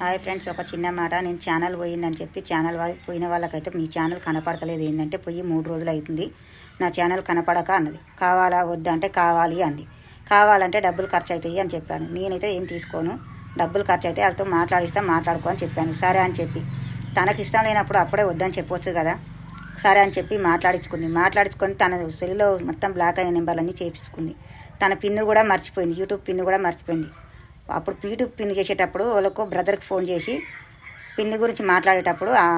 Hi friends ఒక చిన్న మాట. నేను ఛానల్ పోయిందని చెప్పి ఛానల్ పోయిన వాళ్ళకైతే మీ ఛానల్ కనపడతలేదు. ఏంటంటే పోయి మూడు రోజులు అవుతుంది నా ఛానల్ కనపడక అన్నది. కావాలా వద్దా అంటే కావాలి అంది. కావాలంటే డబ్బులు ఖర్చు అవుతాయి అని చెప్పాను. నేనైతే ఏం తీసుకోను. డబ్బులు ఖర్చు అయితే వాళ్ళతో మాట్లాడిస్తా మాట్లాడుకో అని చెప్పాను. సరే అని చెప్పి. తనకి ఇష్టం లేనప్పుడు అప్పుడే వద్దని చెప్పొచ్చు కదా. సరే అని చెప్పి మాట్లాడించుకుంది. మాట్లాడించుకొని తన సెల్లో మొత్తం బ్లాక్ అయిన నెంబర్లన్నీ చేపించుకుంది. తన పిన్ను కూడా మర్చిపోయింది. యూట్యూబ్ పిన్ను కూడా మర్చిపోయింది. అప్పుడు పీటు పిన్ చేసేటప్పుడు వాళ్ళకు బ్రదర్కి ఫోన్ చేసి పిన్ని గురించి మాట్లాడేటప్పుడు ఆ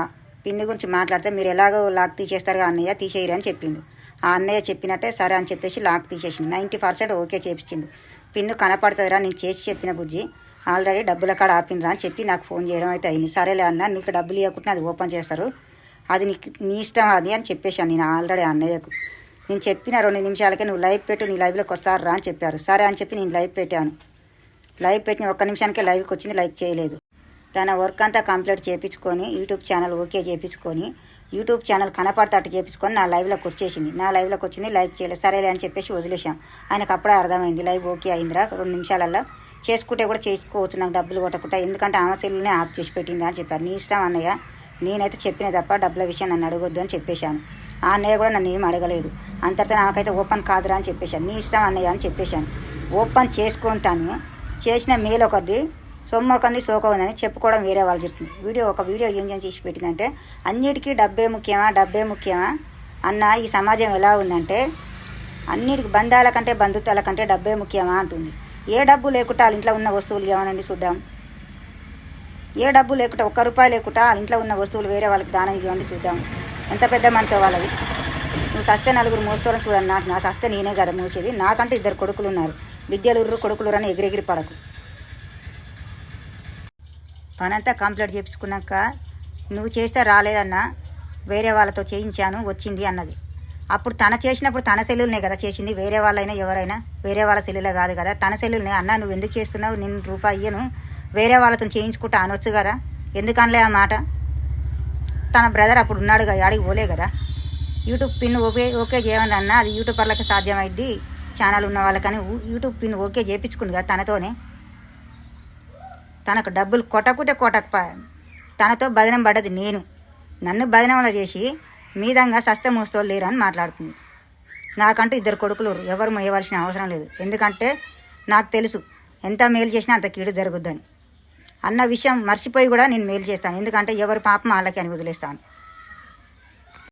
పిన్ని గురించి మాట్లాడితే మీరు ఎలాగో లాక్ తీసేస్తారు అన్నయ్య తీసేయరు అని చెప్పిండు. ఆ అన్నయ్య చెప్పినట్టే సరే అని చెప్పేసి లాక్ తీసేసిండు. నైంటీ పర్సెంట్ ఓకే చేపించిండు. పిన్ను కనపడుతుందిరా నేను చేసి చెప్పిన బుజ్జి. ఆల్రెడీ డబ్బుల కాడ ఆపినరా అని చెప్పి నాకు ఫోన్ చేయడం అయితే అయింది. సరేలే అన్న నీకు డబ్బులు ఇవ్వకుండా అది ఓపెన్ చేస్తారు. అది నీకు నీ ఇష్టం అది అని చెప్పేశాను నేను ఆల్రెడీ అన్నయ్యకు. నేను చెప్పిన రెండు నిమిషాలకే నువ్వు లైవ్ పెట్టు నీ లైవ్లోకి వస్తారా అని చెప్పారు. సరే అని చెప్పి నేను లైవ్ పెట్టాను. లైవ్ పెట్టిన ఒక్క నిమిషానికే లైవ్కి వచ్చింది లైక్ చేయలేదు. తన వర్క్ అంతా కంప్లీట్ చేయించుకొని యూట్యూబ్ ఛానల్ ఓకే చేయించుకొని యూట్యూబ్ ఛానల్ కనపడతట్టు చేయించుకొని నా లైవ్లోకి వచ్చేసింది. నా లైవ్లోకి వచ్చింది లైక్ చేయలేదు సరేలే అని చెప్పేసి వదిలేసాం ఆయనకు అప్పుడే అర్థమైంది లైవ్ ఓకే అయిందిరా రెండు నిమిషాలల్లో చేసుకుంటే కూడా చేసుకోవచ్చు నాకు డబ్బులు కొట్టకుండా. ఎందుకంటే ఆమె సెల్లునే ఆఫ్ చేసి పెట్టింది అని చెప్పారు. నీ ఇష్టం అన్నయ్య నేనైతే చెప్పిన తప్ప డబ్బుల విషయం నన్ను అడగొద్దు అని చెప్పేశాను. ఆ అన్నయ్య కూడా నన్ను ఏం అడగలేదు. అంతటితో నాకైతే ఓపెన్ కాదురా అని చెప్పేశాను నీ ఇష్టం అన్నయ్య అని చెప్పేశాను. ఓపెన్ చేసుకుంటాను చేసిన మేలు ఒకది సొమ్ము ఒకరిని సోక ఉందని చెప్పుకోవడం వేరే వాళ్ళు చెప్తుంది వీడియో ఒక వీడియో ఏం చేసి చేసి పెట్టిందంటే అన్నిటికీ డబ్బే ముఖ్యమా డబ్బే ముఖ్యమా అన్న ఈ సమాజం ఎలా ఉందంటే అన్నిటికి బంధాల కంటే బంధుత్వాల కంటే డబ్బే ముఖ్యమా అంటుంది. ఏ డబ్బు లేకుండా వాళ్ళ ఇంట్లో ఉన్న వస్తువులు ఏమనండి చూద్దాం. ఏ డబ్బు లేకుండా ఒక్క రూపాయి లేకుండా వాళ్ళ ఇంట్లో ఉన్న వస్తువులు వేరే వాళ్ళకి దానం ఇవ్వండి చూద్దాం. ఎంత పెద్ద మనసు వాళ్ళది నువ్వు సస్తే నలుగురు మోస్తోని చూడండి నాకు నా సస్తే నేనే కదా మోసేది. నాకంటే ఇద్దరు కొడుకులు ఉన్నారు. బిడ్డలుర్రు కొడుకులు అని ఎగిరెగిరి పడకు. పనంతా కంప్లీట్ చేయించుకున్నాక నువ్వు చేస్తే రాలేదన్నా వేరే వాళ్ళతో చేయించాను వచ్చింది అన్నది. అప్పుడు తన చేసినప్పుడు తన సెల్లులనే కదా చేసింది. వేరే వాళ్ళైనా ఎవరైనా వేరే వాళ్ళ సెల్లులే కాదు కదా. తన సెల్లులనే అన్న నువ్వు ఎందుకు చేస్తున్నావు? నేను రూపాయి ఇయ్యను. వేరే వాళ్ళతో చేయించుకుంటా అనొచ్చు కదా. ఎందుకనలే ఆ మాట? తన బ్రదర్ అప్పుడు ఉన్నాడుగా ఆడికి పోలే కదా. యూట్యూబ్ పిన్ ఓకే ఓకే చేయమని అన్న అది యూట్యూబర్లకి సాధ్యమైద్ది. ఛానల్ ఉన్న వాళ్ళకని యూట్యూబ్ పిన్ ఓకే చేయించుకుంది కదా తనతోనే. తనకు డబ్బులు కొట్టకుంటే కొట్టక తనతో బదనం పడ్డది నేను. నన్ను బదనంలో చేసి మీదంగా సస్తం మోస్తోళ్ళు లేరు అని మాట్లాడుతుంది. నాకంటూ ఇద్దరు కొడుకులు ఎవరు మోయవలసిన అవసరం లేదు. ఎందుకంటే నాకు తెలుసు ఎంత మేలు చేసినా అంత కీడు జరుగుద్దని. అన్న విషయం మర్చిపోయి కూడా నేను మేలు చేస్తాను. ఎందుకంటే ఎవరు పాపం వాళ్ళకి అని వదిలేస్తాను.